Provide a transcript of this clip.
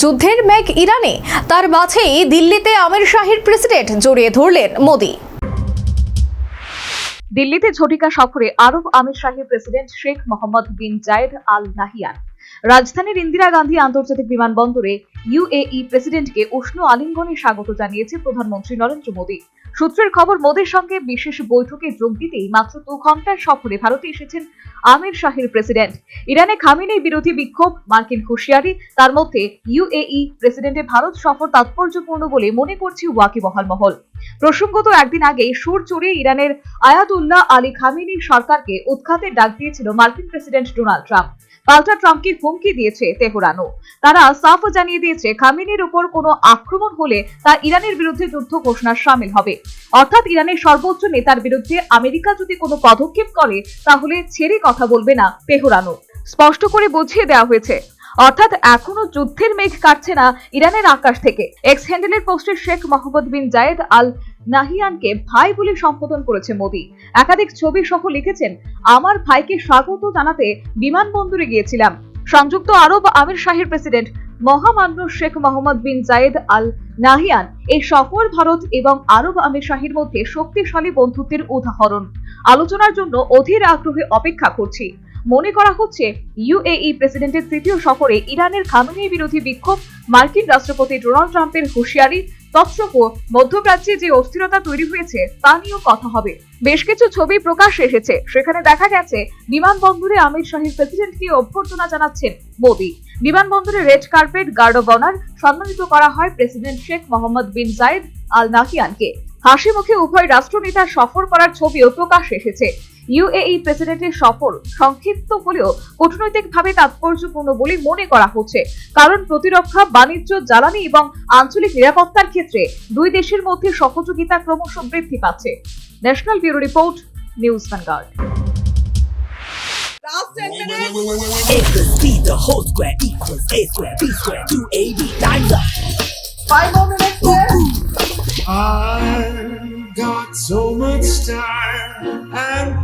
যুদ্ধের মেঘ ইরানে। তার মাঝেই দিল্লিতে আমির শাহির প্রেসিডেন্ট জড়িয়ে ধরলেন মোদি। দিল্লিতে ঝটিকা সফরে আরব আমির শাহের president Sheikh Mohammed bin Zayed Al Nahyan. রাজধানীর ইন্দিরা গান্ধী আন্তর্জাতিক বিমানবন্দরে ইউএই প্রেসিডেন্টকে উষ্ণ আলিঙ্গনে স্বাগত জানিয়েছে প্রধানমন্ত্রী নরেন্দ্র মোদী। সূত্রের খবর, মোদীর সঙ্গে বিশেষ বৈঠকে যোগ দিতেই মাত্র দু ঘণ্টার সফরে ভারতে এসেছেন আমির শাহের প্রেসিডেন্ট। ইরানে খামিনেই বিরোধী বিক্ষোভ, মার্কিন হুঁশিয়ারি, তার মধ্যে ইউএই প্রেসিডেন্টের ভারত সফর তাৎপর্যপূর্ণ বলে মনে করছে ওয়াকিবহাল মহল। প্রসঙ্গত একদিন আগেই সুর চড়িয়ে ইরানের আয়াতুল্লাহ আলী খামিনী সরকারকে উৎখাতের ডাক দিয়েছিল মার্কিন প্রেসিডেন্ট ডোনাল্ড ট্রাম্প। পাল্টা ট্রাম্পকে হুমকি দিয়েছে তেহরানও। তারা সাফ জানিয়ে দিয়েছে, খামিনির উপর কোনো আক্রমণ হলে তা ইরানের বিরুদ্ধে যুদ্ধ ঘোষণার সামিল হবে। অর্থাৎ ইরানের সর্বোচ্চ নেতার বিরুদ্ধে আমেরিকা যদি কোনো পদক্ষেপ করে, তাহলে ছেড়ে কথা বলবে না তেহরানও। স্পষ্ট করে বুঝিয়ে দেওয়া হয়েছে অর্থাৎ এখনও যুদ্ধের মেঘ কাটছে না ইরানের আকাশ থেকে। এক্স হ্যান্ডেলের পোস্টে Sheikh Mohammed bin Zayed Al নাহিয়ানকে ভাই বলে সম্বোধন করেছে মোদি। একাধিক ছবি সহ লিখেছেন, আমার ভাইকে স্বাগত জানাতে বিমানবন্দরে গিয়েছিলাম। সংযুক্ত আরব আমির শাহের প্রেসিডেন্ট মহামান্য Sheikh Mohammed bin Zayed Al Nahiyan এই সফর ভারত এবং আরব আমির শাহীর মধ্যে শক্তিশালী বন্ধুত্বের উদাহরণ। আলোচনার জন্য অধীর আগ্রহে অপেক্ষা করছি। মনে করা হচ্ছে ইউএই প্রেসিডেন্টের তৃতীয় সফরে ইরানের খামেনি বিরোধী বিক্ষোভ, মার্কিন রাষ্ট্রপতি ডোনাল্ড ট্রাম্পের হুঁশিয়ারি, তৎসহ মধ্যপ্রাচ্যে যে অস্থিরতা তৈরি হয়েছে, তা নিয়েও কথা হবে। বেশ কিছু ছবি প্রকাশ এসেছে, সেখানে দেখা গেছে, বিমানবন্দরে আমির শাহীর প্রেসিডেন্টকে অভ্যর্থনা জানাচ্ছেন মোদি। বিমানবন্দরে red carpet, guard of honour সম্মানিত করা হয় president Sheikh Mohammed bin Zayed Al নাহিয়ানকে হাসি মুখে উভয় রাষ্ট্রনেতার সফর করার ছবিও প্রকাশ এসেছে। ইউএই প্রেসিডেন্টের সফর সংক্ষিপ্ত হলেও কূটনৈতিকভাবে তাৎপর্যপূর্ণ বলে মনে করা হচ্ছে। কারণ প্রতিরক্ষা বাণিজ্য জ্বালানি এবং আঞ্চলিক নিরাপত্তার ক্ষেত্রে দুই দেশের মধ্যে সহযোগিতা ক্রমশ বৃদ্ধি পাচ্ছে। National bureau report news Vanguard. Got so much time and